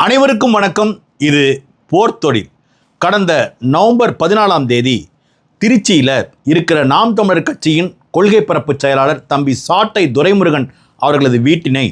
அனைவருக்கும் வணக்கம். இது போர்த்தொழில் கடந்த நவம்பர் பதினாலாம் தேதி திருச்சியில் இருக்கிற நாம் தமிழர் கட்சியின் கொள்கை பரப்பு செயலாளர் தம்பி சாட்டை துரைமுருகன் அவர்களது வீட்டினை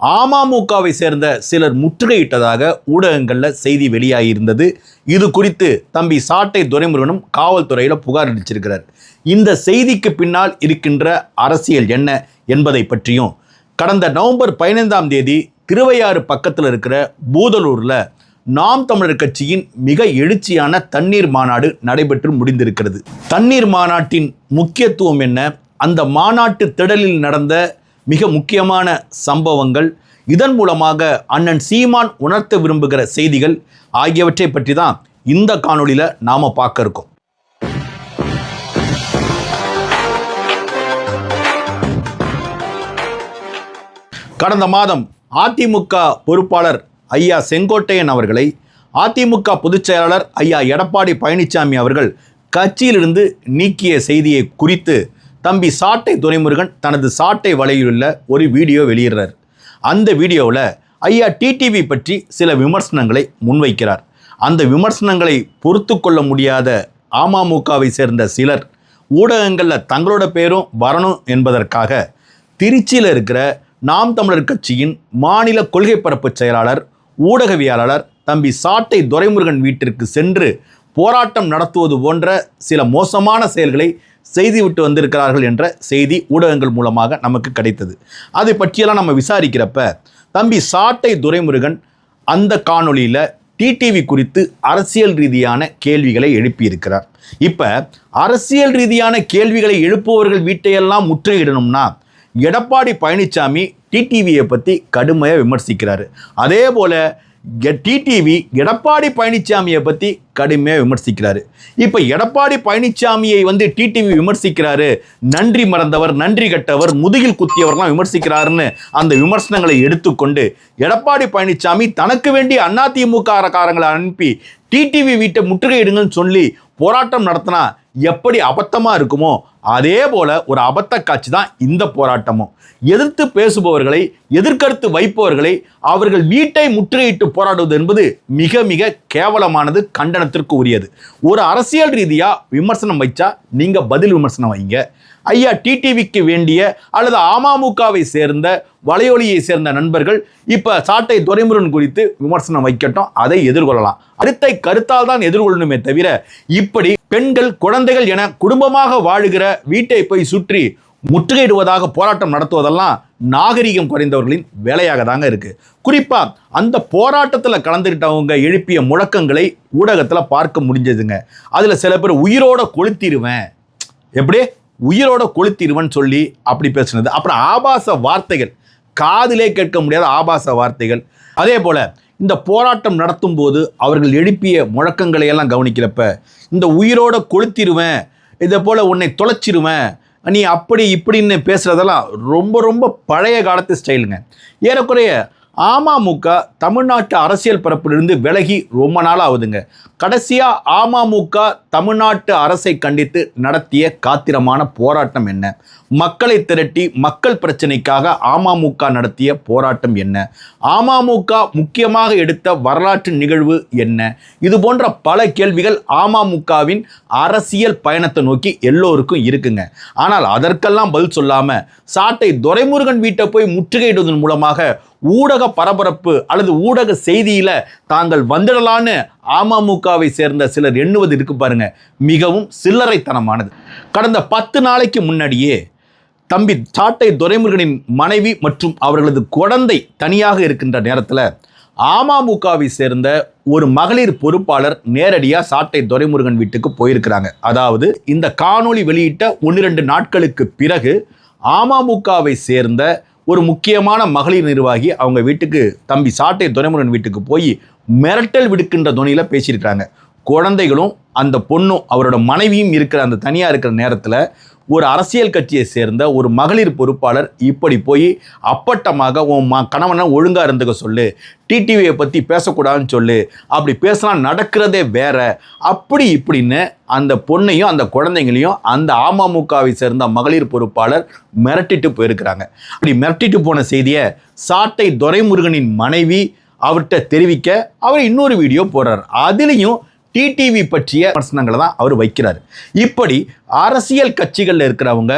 அமமுகவை சேர்ந்த சிலர் முற்றுகையிட்டதாக ஊடகங்களில் செய்தி வெளியாகியிருந்தது. இது குறித்து தம்பி சாட்டை துரைமுருகனும் காவல்துறையில் புகார் அளிச்சிருக்கிறார். இந்த செய்திக்கு பின்னால் இருக்கின்ற அரசியல் என்ன என்பதை பற்றியும் கடந்த நவம்பர் பதினைந்தாம் தேதி திருவையாறு பக்கத்தில் இருக்கிற பூதலூரில் நாம் தமிழர் கட்சியின் மிக எழுச்சியான தண்ணீர் மாநாடு நடைபெற்று முடிந்திருக்கிறது. தண்ணீர் மாநாட்டின் முக்கியத்துவம் என்ன? அந்த மாநாட்டு திடலில் நடந்த மிக முக்கியமான சம்பவங்கள் இதன் மூலமாக அண்ணன் சீமான் உணர்த்த விரும்புகிற செய்திகள் ஆகியவற்றை பற்றி தான் இந்த காணொளியில் நாம் பார்க்க இருக்கோம். கடந்த மாதம் அதிமுக பொறுப்பாளர் ஐயா செங்கோட்டையன் அவர்களை அதிமுக பொதுச் செயலாளர் ஐயா எடப்பாடி பழனிசாமி அவர்கள் கட்சியிலிருந்து நீக்கிய செய்தியை குறித்து தம்பி சாட்டை துரைமுருகன் தனது சாட்டை வலையிலுள்ள ஒரு வீடியோ வெளியிடுறார். அந்த வீடியோவில் ஐயா டிடிவி பற்றி சில விமர்சனங்களை முன்வைக்கிறார். அந்த விமர்சனங்களை பொறுத்து கொள்ள முடியாத அமமுகவை சேர்ந்த சிலர் ஊடகங்களில் தங்களோட பேரும் வரணும் என்பதற்காக திருச்சியில் இருக்கிற நாம் தமிழர் கட்சியின் மாநில கொள்கை பரப்பு செயலாளர் ஊடகவியலாளர் தம்பி சாட்டை துரைமுருகன் வீட்டிற்கு சென்று போராட்டம் நடத்துவது போன்ற சில மோசமான செயல்களை செய்துவிட்டு வந்திருக்கிறார்கள் என்ற செய்தி ஊடகங்கள் மூலமாக நமக்கு கிடைத்தது. அதை பற்றியெல்லாம் நம்ம விசாரிக்கிறப்ப தம்பி சாட்டை துரைமுருகன் அந்த காணொளியில் டிடிவி குறித்து அரசியல் ரீதியான கேள்விகளை எழுப்பியிருக்கிறார். இப்போ அரசியல் ரீதியான கேள்விகளை எழுப்புபவர்கள் வீட்டையெல்லாம் முற்றுகையிடணும்னா எடப்பாடி பழனிசாமி டிடிவியை பற்றி கடுமையாக விமர்சிக்கிறாரு. அதே போல் டிடிவி எடப்பாடி பழனிசாமியை பற்றி கடுமையாக விமர்சிக்கிறாரு. இப்போ எடப்பாடி பழனிசாமியை வந்து டிடிவி விமர்சிக்கிறாரு. நன்றி மறந்தவர் நன்றி கட்டவர் முதுகில் குத்தியவர்லாம் விமர்சிக்கிறாருன்னு அந்த விமர்சனங்களை எடுத்துக்கொண்டு எடப்பாடி பழனிசாமி தனக்கு வேண்டிய அதிமுக காரங்களை அனுப்பி டிடிவி வீட்டை முற்றுகையிடுங்கன்னு சொல்லி போராட்டம் நடத்தினா எப்படி அபத்தமாக இருக்குமோ அதே போல ஒரு அபத்த காட்சி தான் இந்த போராட்டமும். எதிர்த்து பேசுபவர்களை எதிர்கருத்து வைப்பவர்களை அவர்கள் வீட்டை முற்றுகையிட்டு போராடுவது என்பது மிக மிக கேவலமானது கண்டனத்திற்கு உரியது. ஒரு அரசியல் ரீதியாக விமர்சனம் வைச்சா நீங்கள் பதில் விமர்சனம் வைங்க. ஐயா டிடிவிக்கு வேண்டிய அல்லது அமமுகவை சேர்ந்த வலையொலியை சேர்ந்த நண்பர்கள் இப்போ சாட்டை துரைமுருகன் குறித்து விமர்சனம் வைக்கட்டும் அதை எதிர்கொள்ளலாம். அடுத்த கருத்தால் தான் எதிர்கொள்ளணுமே தவிர இப்படி பெண்கள் குழந்தைகள் என குடும்பமாக வாழுகிற வீட்டை போய் சுற்றி முற்றுகையிடுவதாக போராட்டம் நடத்துவதெல்லாம் நாகரிகம் குறைந்தவர்களின் வேலையாக தாங்க இருக்கு. குறிப்பா அந்த போராட்டத்தில் கலந்துக்கிட்டவங்க எழுப்பிய முழக்கங்களை ஊடகத்தில் பார்க்க முடிஞ்சதுங்க. அதில் சில பேர் உயிரோட கொளுத்திடுவேன் எப்படி? உயிரோட கொளுத்திடுவேன் சொல்லி அப்படி பேசுனது. அப்புறம் ஆபாச வார்த்தைகள். காதிலே கேட்க முடியாத ஆபாச வார்த்தைகள். அதே போல் இந்த போராட்டம் நடத்தும் போது அவர்கள் எழுப்பிய முழக்கங்களை எல்லாம் கவனிக்கிறப்ப இந்த உயிரோட கொளுத்திடுவேன் இதை போல் உன்னை தொலைச்சிருவேன் நீ அப்படி இப்படின்னு பேசுகிறதெல்லாம் ரொம்ப ரொம்ப பழைய காலத்து ஸ்டைலுங்க. ஏறக்குறைய அமமுக தமிழ்நாட்டு அரசியல் பரப்பிலிருந்து விலகி ரொம்ப நாள் ஆகுதுங்க. கடைசியாக அமமுக தமிழ்நாட்டு அரசை கண்டித்து நடத்திய காத்திரமான போராட்டம் என்ன? மக்களை திரட்டி மக்கள் பிரச்சனைக்காக அமமுக நடத்திய போராட்டம் என்ன? அமமுக முக்கியமாக எடுத்த வரலாற்று நிகழ்வு என்ன? இது போன்ற பல கேள்விகள் அமமுகவின் அரசியல் பயணத்தை நோக்கி எல்லோருக்கும் இருக்குங்க. ஆனால் அதற்கெல்லாம் பதில் சொல்லாமல் சாட்டை துரைமுருகன் வீட்டை போய் முற்றுகையிடுவதன் மூலமாக ஊடக பரபரப்பு அல்லது ஊடக செய்தியில் தாங்கள் வந்துடலான்னு அமமுகவை சேர்ந்த சிலர் எண்ணுவது இருக்கு பாருங்க. மிகவும் சில்லறைத்தனமானது. கடந்த பத்து நாளைக்கு முன்னாடியே தம்பி சாட்டை துரைமுருகனின் மனைவி மற்றும் அவர்களது குழந்தை தனியாக இருக்கின்ற நேரத்தில் அமமுகவை சேர்ந்த ஒரு மகளிர் பொறுப்பாளர் நேரடியாக சாட்டை துரைமுருகன் வீட்டுக்கு போயிருக்கிறாங்க. அதாவது இந்த காணொளி வெளியிட்ட ஒன்று ரெண்டு நாட்களுக்கு பிறகு அமமுகவை சேர்ந்த ஒரு முக்கியமான மகளிர் நிர்வாகி அவங்க வீட்டுக்கு தம்பி சாட்டை துரைமுருகன் வீட்டுக்கு போய் மிரட்டல் விடுக்கின்ற துணியில் பேசியிருக்காங்க குழந்தைகளும் அந்த பொண்ணும் அவரோட மனைவியும் இருக்கிற அந்த தனியாக இருக்கிற நேரத்தில் ஒரு அரசியல் கட்சியை சேர்ந்த ஒரு மகளிர் பொறுப்பாளர் இப்படி போய் அப்பட்டமாக உன் ம கணவனை ஒழுங்காக இருந்துக்க சொல்லு. டிடிவியை பற்றி பேசக்கூடாதுன்னு சொல்லு. அப்படி பேசினா நடக்கிறதே வேற. அப்படி இப்படின்னு அந்த பொண்ணையும் அந்த குழந்தைங்களையும் அந்த அமமுகவை சேர்ந்த மகளிர் பொறுப்பாளர் மிரட்டிட்டு போயிருக்கிறாங்க. அப்படி மிரட்டிட்டு போன செய்தியை சாட்டை துரைமுருகனின் மனைவி அவர்கிட்ட தெரிவிக்க அவர் இன்னொரு வீடியோ போடுறார். அதுலேயும் டிடிவி பற்றிய விமர்சனங்களை தான் அவர் வைக்கிறார். இப்படி அரசியல் கட்சிகளில் இருக்கிறவங்க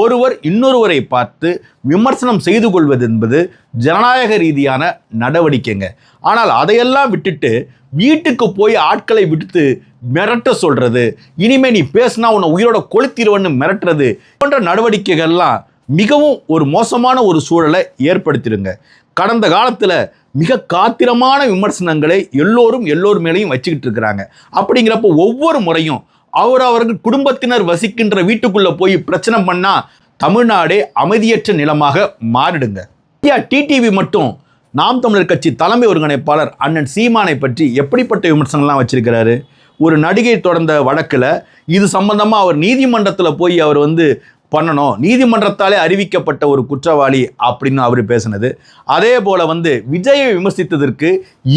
ஒருவர் இன்னொருவரை பார்த்து விமர்சனம் செய்து கொள்வது என்பது ஜனநாயக ரீதியான நடவடிக்கைங்க. ஆனால் அதையெல்லாம் விட்டுட்டு வீட்டுக்கு போய் ஆட்களை விடுத்து மிரட்ட சொல்கிறது இனிமே நீ பேசினா உன்னை உயிரோட கொளுத்திடுவன்னு மிரட்டுறது போன்ற நடவடிக்கைகள்லாம் மிகவும் ஒரு மோசமான ஒரு சூழலை ஏற்படுத்திடுங்க. கடந்த காலத்தில் மிக காத்திரமான விமர்சனங்களை எல்லோரும் எல்லோர் மேலேயும் வச்சுக்கிட்டு இருக்கிறாங்க. அப்படிங்கிறப்போ ஒவ்வொரு முறையும் அவர் அவர்கள் குடும்பத்தினர் வசிக்கின்ற வீட்டுக்குள்ளே போய் பிரச்சனை பண்ணால் தமிழ்நாடே அமைதியற்ற நிலமாக மாறிடுங்க. ஐயா டிடிவி மட்டும் நாம் தமிழர் கட்சி தலைமை ஒருங்கிணைப்பாளர் அண்ணன் சீமானை பற்றி எப்படிப்பட்ட விமர்சனம்லாம் வச்சிருக்கிறாரு? ஒரு நடிகை தொடர்ந்த வழக்கில் இது சம்பந்தமாக அவர் நீதிமன்றத்தில் போய் அவர் வந்து பண்ணணும். நீதிமன்றத்தாலே அறிவிக்கப்பட்ட ஒரு குற்றவாளி அப்படின்னு அவர் பேசினது. அதே போல் வந்து விஜயை விமர்சித்ததற்கு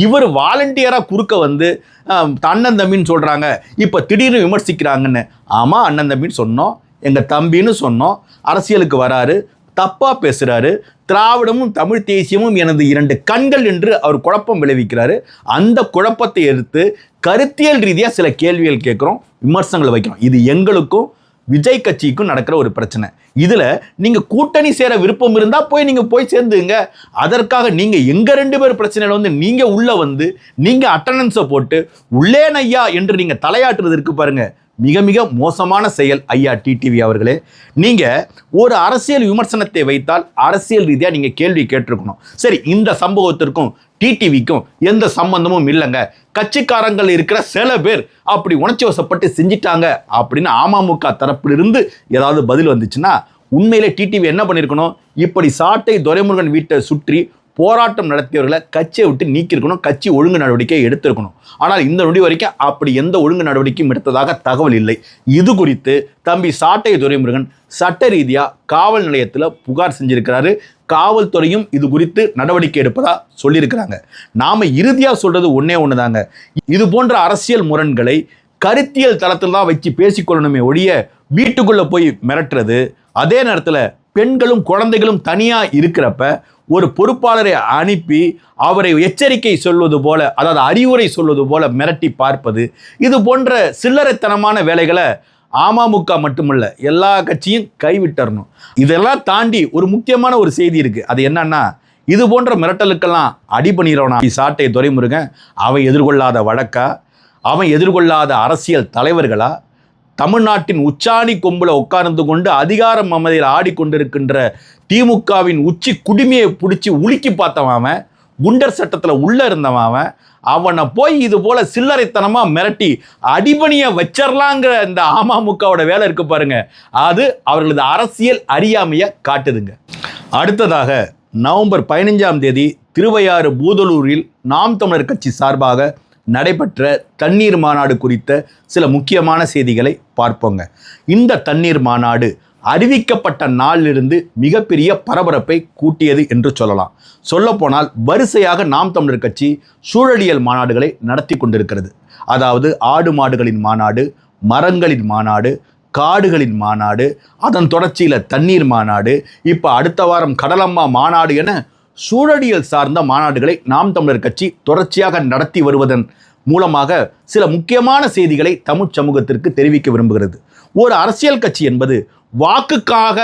இவர் வாலண்டியராக குறுக்க வந்து ஆம், அண்ணன் தம்பின்னு சொல்கிறாங்க இப்போ திடீர்னு விமர்சிக்கிறாங்கன்னு. ஆமாம் அண்ணன் தம்பின்னு சொன்னோம். எங்கள் தம்பின்னு சொன்னோம். அரசியலுக்கு வராரு. தப்பாக பேசுகிறாரு திராவிடமும் தமிழ் தேசியமும் எனது இரண்டு கண்கள் என்று அவர் குழப்பம் விளைவிக்கிறாரு. அந்த குழப்பத்தை எடுத்து கருத்தியல் ரீதியாக சில கேள்விகள் கேட்குறோம் விமர்சனங்களை வைக்கிறோம். இது எங்களுக்கும் விஜய் கட்சிக்கும் நடக்கிற ஒரு பிரச்சனை. இதில் நீங்கள் கூட்டணி சேர விருப்பம் இருந்தால் போய் நீங்கள் போய் சேர்ந்துங்க. அதற்காக நீங்கள் எங்கள் ரெண்டு பேர் பிரச்சனையில் வந்து நீங்கள் உள்ளே வந்து நீங்கள் அட்டண்டன்ஸை போட்டு உள்ளேன் ஐயா என்று நீங்கள் தலையாட்டுறது இருக்கு பாருங்கள் மிக மிக மோசமான செயல் ஐயா டிடிவி அவர்களே. நீங்கள் ஒரு அரசியல் விமர்சனத்தை வைத்தால் அரசியல் ரீதியாக நீங்கள் கேள்வி கேட்டிருக்கணும். சரி இந்த சம்பவத்திற்கும் டிடிவிக்கும் எந்த சம்பந்தமும் இல்லைங்க. கட்சிக்காரங்கள் இருக்கிற சில பேர் அப்படி உணர்ச்சி வசப்பட்டு செஞ்சிட்டாங்க அப்படின்னு அமமுக தரப்பிலிருந்து ஏதாவது பதில் வந்துச்சுன்னா உண்மையிலே டிடிவி என்ன பண்ணியிருக்கணும் இப்படி சாட்டை துரைமுருகன் வீட்டை சுற்றி போராட்டம் நடத்தியவர்களை கட்சியை விட்டு நீக்கியிருக்கணும் கட்சி ஒழுங்கு நடவடிக்கை எடுத்திருக்கணும். ஆனால் இந்த நொடி வரைக்கும் அப்படி எந்த ஒழுங்கு நடவடிக்கையும் எடுத்ததாக தகவல் இல்லை. இது குறித்து தம்பி சாட்டை துரைமுருகன் சட்ட ரீதியாக காவல் நிலையத்தில் புகார் செஞ்சிருக்கிறாரு. காவல்துறையும் இது குறித்து நடவடிக்கை எடுப்பதா சொல்லியிருக்கிறாங்க. நாம் இறுதியாக சொல்கிறது ஒன்றே ஒன்று தாங்க இது போன்ற அரசியல் முரண்களை கருத்தியல் தளத்தில் தான் வச்சு பேசிக்கொள்ளணுமே ஒழிய வீட்டுக்குள்ளே போய் மிரட்டுறது அதே நேரத்தில் பெண்களும் குழந்தைகளும் தனியாக இருக்கிறப்ப ஒரு பொறுப்பாளரை அனுப்பி அவரை எச்சரிக்கை சொல்வது போல அதாவது அறிவுரை சொல்வது போல மிரட்டி பார்ப்பது இது போன்ற சில்லறைத்தனமான வேலைகளை அமமுக மட்டுமல்ல எல்லா கட்சியும் கைவிட்டரணும். இதெல்லாம் தாண்டி ஒரு முக்கியமான ஒரு செய்தி இருக்குது அது என்னன்னா இது போன்ற மிரட்டலுக்கெல்லாம் அடி பண்ணிடுறவனா சாட்டை துரைமுருகன் அவன் எதிர்கொள்ளாத வழக்கா? அவன் எதிர்கொள்ளாத அரசியல் தலைவர்களா? தமிழ்நாட்டின் உச்சாணி கொம்பில் உட்கார்ந்து கொண்டு அதிகார மமதையில் ஆடிக்கொண்டிருக்கின்ற திமுகவின் உச்சி குடுமையை பிடிச்சி உலுக்கி பார்த்தவன் அவன் குண்டர் சட்டத்தில் உள்ளே இருந்தவன் அவன். அவனை போய் இது போல் சில்லறைத்தனமாக மிரட்டி அடிபணியை வச்சிடலாங்கிற இந்த அமமுகவோட வேலை இருக்கு பாருங்க. அது அவர்களது அரசியல் அறியாமையை காட்டுதுங்க. அடுத்ததாக நவம்பர் பதினைஞ்சாம் தேதி திருவையாறு பூதலூரில் நாம் தமிழர் கட்சி சார்பாக நடைபெற்ற தண்ணீர் மாநாடு குறித்த சில முக்கியமான செய்திகளை பார்ப்போங்க. இந்த தண்ணீர் மாநாடு அறிவிக்கப்பட்ட நாளிலிருந்து மிகப்பெரிய பரபரப்பை கூட்டியது என்று சொல்லலாம். சொல்லப்போனால் வரிசையாக நாம் தமிழர் கட்சி சூழலியல் மாநாடுகளை நடத்தி கொண்டிருக்கிறது. அதாவது ஆடு மாடுகளின் மாநாடு மரங்களின் மாநாடு காடுகளின் மாநாடு அதன் தொடர்ச்சியில் தண்ணீர் மாநாடு இப்போ அடுத்த வாரம் கடலம்மா மாநாடு என சூழலியல் சார்ந்த மாநாடுகளை நாம் தமிழர் கட்சி தொடர்ச்சியாக நடத்தி வருவதன் மூலமாக சில முக்கியமான செய்திகளை தமிழ் சமூகத்திற்கு தெரிவிக்க விரும்புகிறது. ஒரு அரசியல் கட்சி என்பது வாக்குக்காக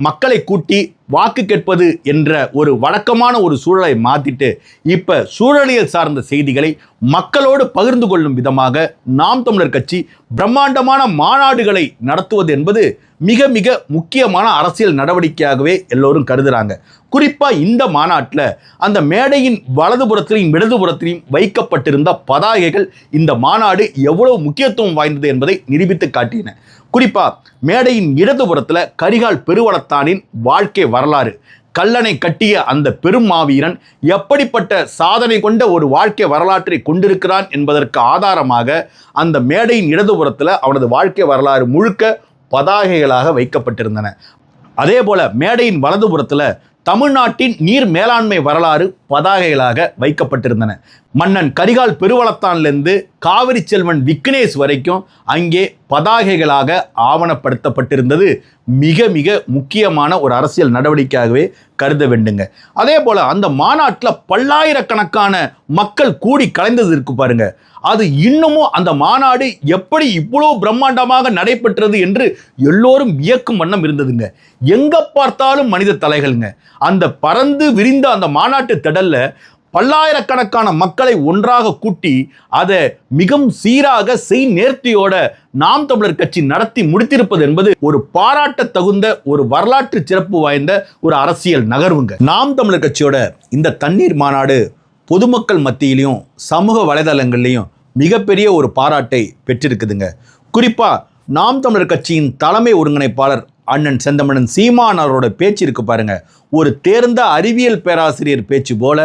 மக்களை கூட்டி வாக்கு கேட்பது என்ற ஒரு வழக்கமான ஒரு சூழலை மாற்றிட்டு இப்போ சூழலியல் சார்ந்த செய்திகளை மக்களோடு பகிர்ந்து கொள்ளும் விதமாக நாம் தமிழர் கட்சி பிரம்மாண்டமான மாநாடுகளை நடத்துவது என்பது மிக மிக முக்கியமான அரசியல் நடவடிக்கையாகவே எல்லோரும் கருதுகிறாங்க குறிப்பாக இந்த மாநாட்டில் அந்த மேடையின் வலதுபுறத்திலையும் இடதுபுறத்திலையும் வைக்கப்பட்டிருந்த பதாகைகள் இந்த மாநாடு எவ்வளவு முக்கியத்துவம் வாய்ந்தது என்பதை நிரூபித்து காட்டின. குறிப்பாக மேடையின் இடதுபுறத்தில் கரிகால் பெருவளத்தானின் வாழ்க்கை வரலாறு. கல்லணை கட்டிய அந்த பெரும் மாவீரன் எப்படிப்பட்ட சாதனை கொண்ட ஒரு வாழ்க்கை வரலாற்றை கொண்டிருக்கிறான் என்பதற்கு ஆதாரமாக அந்த மேடையின் இடதுபுறத்தில் அவனது வாழ்க்கை வரலாறு முழுக்க பதாகைகளாக வைக்கப்பட்டிருந்தன. அதே போல மேடையின் வலதுபுறத்தில் தமிழ்நாட்டின் நீர் மேலாண்மை வரலாறு பதாகைகளாக வைக்கப்பட்டிருந்தன. மன்னன் கரிகால் பெருவளத்தான்லேருந்து காவிரி செல்வன் விக்னேஷ் வரைக்கும் அங்கே பதாகைகளாக ஆவணப்படுத்தப்பட்டிருந்தது. மிக மிக முக்கியமான ஒரு அரசியல் நடவடிக்கையாகவே கருத வேண்டுங்க. அதே போல் அந்த மாநாட்டில் பல்லாயிரக்கணக்கான மக்கள் கூடி கலைந்தது இருக்கு பாருங்கள் அது இன்னமும் அந்த மாநாடு எப்படி இவ்வளோ பிரம்மாண்டமாக நடைபெற்றது என்று எல்லோரும் வியக்கும் வண்ணம் இருந்ததுங்க. எங்கே பார்த்தாலும் மனித தலைகள்ங்க. அந்த பறந்து விரிந்த அந்த மாநாட்டு திடலில் பல்லாயிரக்கணக்கான மக்களை ஒன்றாக கூட்டி அதை மிகவும் சீராக செய் நேர்த்தியோட நாம் தமிழர் கட்சி நடத்தி முடித்திருப்பது என்பது ஒரு பாராட்ட தகுந்த ஒரு வரலாற்று சிறப்பு வாய்ந்த ஒரு அரசியல் நகர்வுங்க. நாம் தமிழர் கட்சியோட இந்த தண்ணீர் மாநாடு பொதுமக்கள் மத்தியிலையும் சமூக வலைதளங்கள்லையும் மிகப்பெரிய ஒரு பாராட்டை பெற்றிருக்குதுங்க. குறிப்பாக நாம் தமிழர் கட்சியின் தலைமை ஒருங்கிணைப்பாளர் அண்ணன் செந்தமணன் சீமான் அவரோட பேச்சு இருக்கு பாருங்க. ஒரு தேர்ந்த அறிவியல் பேராசிரியர் பேச்சு போல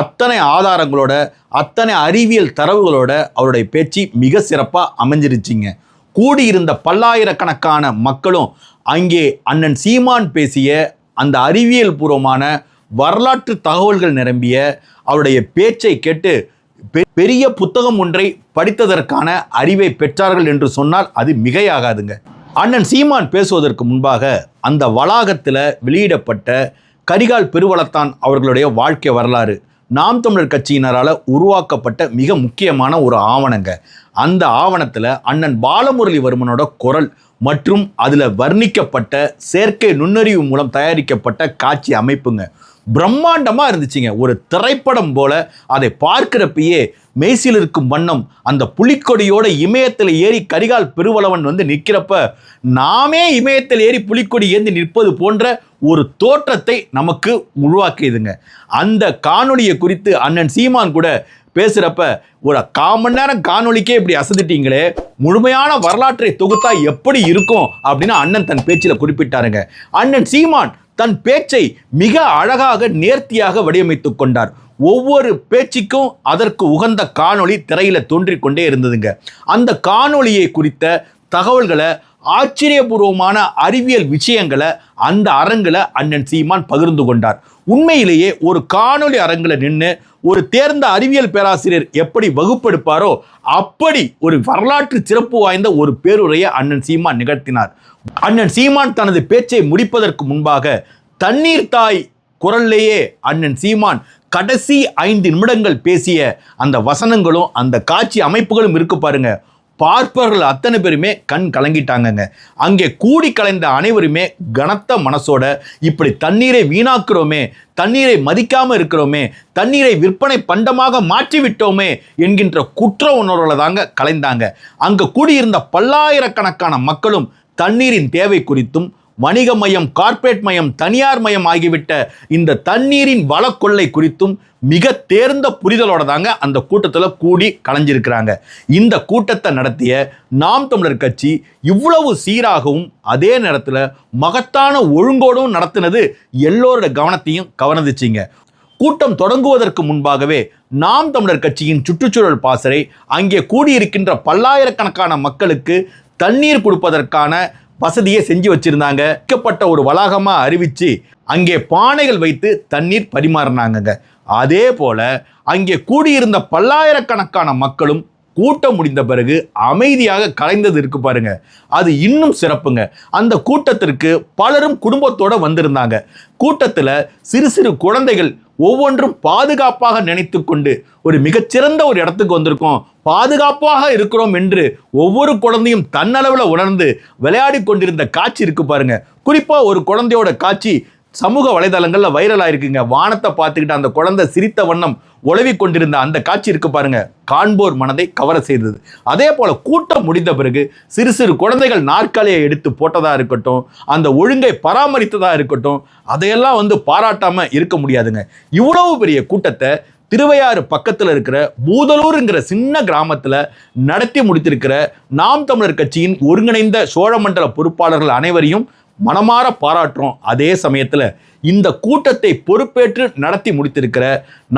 அத்தனை ஆதாரங்களோட அத்தனை அறிவியல் தரவுகளோட அவருடைய பேச்சு மிக சிறப்பாக அமைஞ்சிருச்சிங்க. கூடியிருந்த பல்லாயிரக்கணக்கான மக்களும் அங்கே அண்ணன் சீமான் பேசிய அந்த அறிவியல் பூர்வமான வரலாற்று தகவல்கள் நிரம்பிய அவருடைய பேச்சை கேட்டு பெ- பெரிய புத்தகம் ஒன்றை படித்ததற்கான அறிவை பெற்றார்கள் என்று சொன்னால் அது மிகையாகாதுங்க. அண்ணன் சீமான் பேசுவதற்கு முன்பாக அந்த வளாகத்தில் வெளியிடப்பட்ட கரிகால் பெருவளத்தான் அவர்களுடைய வாழ்க்கை வரலாறு நாம் தமிழர் கட்சியினரால் உருவாக்கப்பட்ட மிக முக்கியமான ஒரு ஆவணங்க. அந்த ஆவணத்தில் அண்ணன் பாலமுரளிவர்மனோட குரல் மற்றும் அதில் வர்ணிக்கப்பட்ட செயற்கை நுண்ணறிவு மூலம் தயாரிக்கப்பட்ட காட்சி அமைப்புங்க. பிரம்மாண்டமாக இருந்துச்சுங்க. ஒரு திரைப்படம் போல அதை பார்க்கிறப்பயே மெய்சில் இருக்கும் வண்ணம் அந்த புலிக்கொடியோட இமயத்தில் ஏறி கரிகால் பெருவளவன் வந்து நிற்கிறப்ப நாமே இமயத்தில் ஏறி புலிக்கொடி ஏந்தி நிற்பது போன்ற ஒரு தோற்றத்தை நமக்கு உருவாக்கியதுங்க. அந்த காணொலியை குறித்து அண்ணன் சீமான் கூட பேசுகிறப்ப ஒரு கால் மணி நேரம் காணொலிக்கே இப்படி அசதிட்டீங்களே முழுமையான வரலாற்றை தொகுத்தா எப்படி இருக்கும்? அப்படின்னு அண்ணன் தன் பேச்சில் குறிப்பிட்டாருங்க. அண்ணன் சீமான் தன் பேச்சை மிக அழகாக நேர்த்தியாக வடிவமைத்து கொண்டார். ஒவ்வொரு பேச்சுக்கும் அதற்கு உகந்த காணொளி திரையில தோன்றிக்கொண்டே இருந்ததுங்க. அந்த காணொளியை குறித்த தகவல்களை ஆச்சரியபூர்வமான அறிவியல் விஷயங்களை அந்த அரங்கில் அண்ணன் சீமான் பகிர்ந்து கொண்டார். உண்மையிலேயே ஒரு காணொளி அரங்கில் நின்று ஒரு தேர்ந்த அறிவியல் பேராசிரியர் எப்படி வகுப்பெடுப்பாரோ அப்படி ஒரு வரலாற்று சிறப்பு வாய்ந்த ஒரு பேருரையை அண்ணன் சீமான் நிகழ்த்தினார். அண்ணன் சீமான் தனது பேச்சை முடிப்பதற்கு முன்பாக தண்ணீர் தாய் குரல்லையே அண்ணன் சீமான் கடைசி ஐந்து நிமிடங்கள் பேசிய அந்த வசனங்களும் அந்த காட்சி அமைப்புகளும் இருக்கு பாருங்க. பார்ப்பவர்கள் அத்தனை பேருமே கண் கலங்கிட்டாங்கங்க. அங்கே கூடி கலைந்த அனைவருமே கனத்த மனசோட இப்படி தண்ணீரை வீணாக்குறோமே தண்ணீரை மதிக்காமல் இருக்கிறோமே தண்ணீரை விற்பனை பண்டமாக மாற்றி விட்டோமே என்கின்ற குற்ற உணர்வுல தாங்க கலைந்தாங்க. அங்கே கூடியிருந்த பல்லாயிரக்கணக்கான மக்களும் தண்ணீரின் தேவை குறித்தும் வணிக மயம் கார்ப்பரேட் மயம் தனியார் மயம் ஆகிவிட்ட இந்த தண்ணீரின் வளக்கொள்ளை குறித்தும் மிக தேர்ந்த புரிதலோட தாங்க அந்த கூட்டத்தில் கூடி கலைஞ்சிருக்கிறாங்க. இந்த கூட்டத்தை நடத்திய நாம் தமிழர் கட்சி இவ்வளவு சீராகவும் அதே நேரத்தில் மகத்தான ஒழுங்கோடும் நடத்தினது எல்லோரோட கவனத்தையும் கவர்ந்துச்சிங்க. கூட்டம் தொடங்குவதற்கு முன்பாகவே நாம் தமிழர் கட்சியின் சுற்றுச்சூழல் பாசறை அங்கே கூடியிருக்கின்ற பல்லாயிரக்கணக்கான மக்களுக்கு தண்ணீர் கொடுப்பதற்கான வசதியை செஞ்சு வச்சுருந்தாங்க. வைக்கப்பட்ட ஒரு வளாகமாக அறிவித்து அங்கே பானைகள் வைத்து தண்ணீர் பரிமாறினாங்கங்க. அதே போல் அங்கே கூடியிருந்த பல்லாயிரக்கணக்கான மக்களும் கூட்டம் முடிந்த பிறகு அமைதியாக கலைந்தது இருக்கு பாருங்க. அது இன்னும் சிறப்புங்க. அந்த கூட்டத்திற்கு பலரும் குடும்பத்தோட வந்திருந்தாங்க. கூட்டத்தில் சிறு சிறு குழந்தைகள் ஒவ்வொன்றும் பாதுகாப்பாக நினைத்து கொண்டு ஒரு மிகச்சிறந்த ஒரு இடத்துக்கு வந்திருக்கோம். பாதுகாப்பாக இருக்கிறோம் என்று ஒவ்வொரு குழந்தையும் தன்னளவில் உணர்ந்து விளையாடி கொண்டிருந்த காட்சி இருக்கு பாருங்க. குறிப்பாக ஒரு குழந்தையோட காட்சி சமூக வலைதளங்களில் வைரல் ஆயிருக்குங்க. வானத்தை பார்த்துக்கிட்டு அந்த குழந்தை சிரித்த வண்ணம் உழவி கொண்டிருந்த அந்த காட்சி இருக்கு பாருங்க. காண்போர் மனதை கவர செய்தது. அதே போல கூட்டம் முடிந்த பிறகு சிறு சிறு குழந்தைகள் நாற்காலியை எடுத்து போட்டதா இருக்கட்டும் அந்த ஒழுங்கை பராமரித்ததா இருக்கட்டும் அதையெல்லாம் வந்து பாராட்டாம இருக்க முடியாதுங்க. இவ்வளவு பெரிய கூட்டத்தை திருவையாறு பக்கத்தில் இருக்கிற பூதலூருங்கிற சின்ன கிராமத்தில் நடத்தி முடித்திருக்கிற நாம் தமிழர் கட்சியின் ஒருங்கிணைந்த சோழமண்டல பொறுப்பாளர்கள் அனைவரையும் மனமாற பாராட்டுறோம். அதே சமயத்தில் இந்த கூட்டத்தை பொறுப்பேற்று நடத்தி முடித்திருக்கிற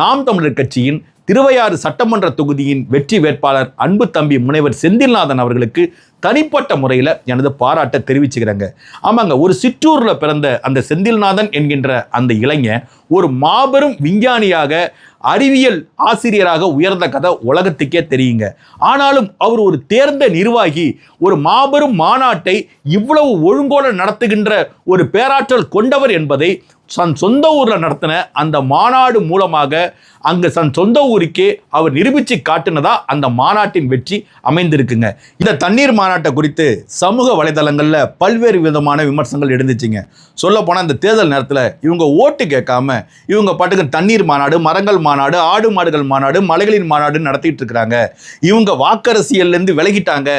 நாம் தமிழர் கட்சியின் திருவையாறு சட்டமன்ற தொகுதியின் வெற்றி வேட்பாளர் அன்பு தம்பி முனைவர் செந்தில்நாதன் அவர்களுக்கு தனிப்பட்ட முறையில் எனது பாராட்டை தெரிவிச்சுக்கிறேங்க. ஆமாங்க ஒரு சிற்றூரில் பிறந்த அந்த செந்தில்நாதன் என்கின்ற அந்த இளைஞன் ஒரு மாபெரும் விஞ்ஞானியாக அறிவியல் ஆசிரியராக உயர்ந்த கதை உலகத்துக்கே தெரியுங்க. ஆனாலும் அவர் ஒரு தேர்ந்த நிர்வாகி ஒரு மாபெரும் மாநாட்டை இவ்வளவு ஒழுங்கோல நடத்துகின்ற ஒரு பேராற்றல் கொண்டவர் என்பதை தன் சொந்த ஊரில் நடத்தின அந்த மாநாடு மூலமாக அங்கே தன் சொந்த ஊருக்கே அவர் நிரூபித்து காட்டினதா அந்த மாநாட்டின் வெற்றி அமைந்திருக்குங்க. இந்த தண்ணீர் மாநாட்டை குறித்து சமூக வலைதளங்களில் பல்வேறு விதமான விமர்சனங்கள் எழுந்துச்சுங்க. சொல்லப்போனால் இந்த தேர்தல் நேரத்தில் இவங்க ஓட்டு கேட்காம இவங்க பாட்டுக்கு தண்ணீர் மாநாடு மரங்கள் மாநாடு ஆடு மாடுகள் மாநாடு மலைகளின் மாநாடு நடத்திட்டு இருக்கிறாங்க இவங்க வாக்கரசியல்லேருந்து விலகிட்டாங்க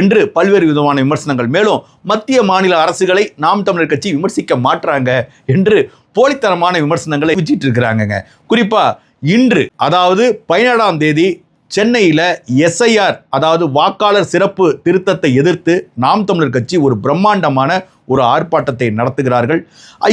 என்று பல்வேறு விதமான விமர்சனங்கள். மேலும் மத்திய மாநில அரசுகளை நாம் தமிழர் கட்சி விமர்சிக்க மாட்டுறாங்க என்று போலித்தனமான விமர்சனங்களை வச்சிட்டு இருக்கிறாங்கங்க. குறிப்பாக இன்று அதாவது பதினேழாம் தேதி சென்னையில் எஸ்ஐஆர் அதாவது வாக்காளர் சிறப்பு திருத்தத்தை எதிர்த்து நாம் தமிழர் கட்சி ஒரு பிரம்மாண்டமான ஒரு ஆர்ப்பாட்டத்தை நடத்துகிறார்கள்.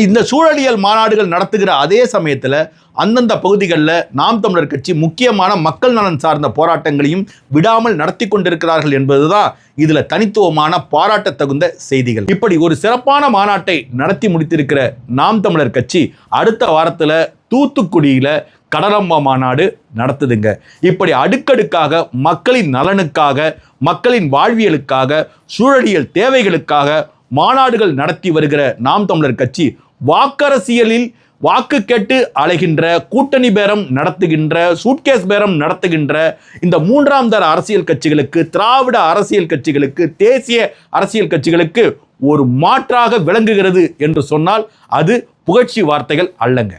இந்த சூழலியல் மாநாடுகள் நடத்துகிற அதே சமயத்தில் அந்தந்த பகுதிகளில் நாம் தமிழர் கட்சி முக்கியமான மக்கள் நலன் சார்ந்த போராட்டங்களையும் விடாமல் நடத்தி கொண்டிருக்கிறார்கள் என்பதுதான் இதில் தனித்துவமான பாராட்ட தகுந்த செய்திகள். இப்படி ஒரு சிறப்பான மாநாட்டை நடத்தி முடித்திருக்கிற நாம் தமிழர் கட்சி அடுத்த வாரத்தில் தூத்துக்குடியில் கடலம்மா மாநாடு நடத்துதுங்க. இப்படி அடுக்கடுக்காக மக்களின் நலனுக்காக மக்களின் வாழ்வியலுக்காக சூழலியல் தேவைகளுக்காக மாநாடுகள் நடத்தி வருகிற நாம் தமிழர் கட்சி வாக்கரசியலில் வாக்கு கேட்டு அலைகின்ற கூட்டணி பேரம் நடத்துகின்ற சூட்கேஸ் பேரம் நடத்துகின்ற இந்த மூன்றாம் தர அரசியல் கட்சிகளுக்கு திராவிட அரசியல் கட்சிகளுக்கு தேசிய அரசியல் கட்சிகளுக்கு ஒரு மாற்றாக விளங்குகிறது என்று சொன்னால் அது புகழ்ச்சி வார்த்தைகள் அல்லங்க.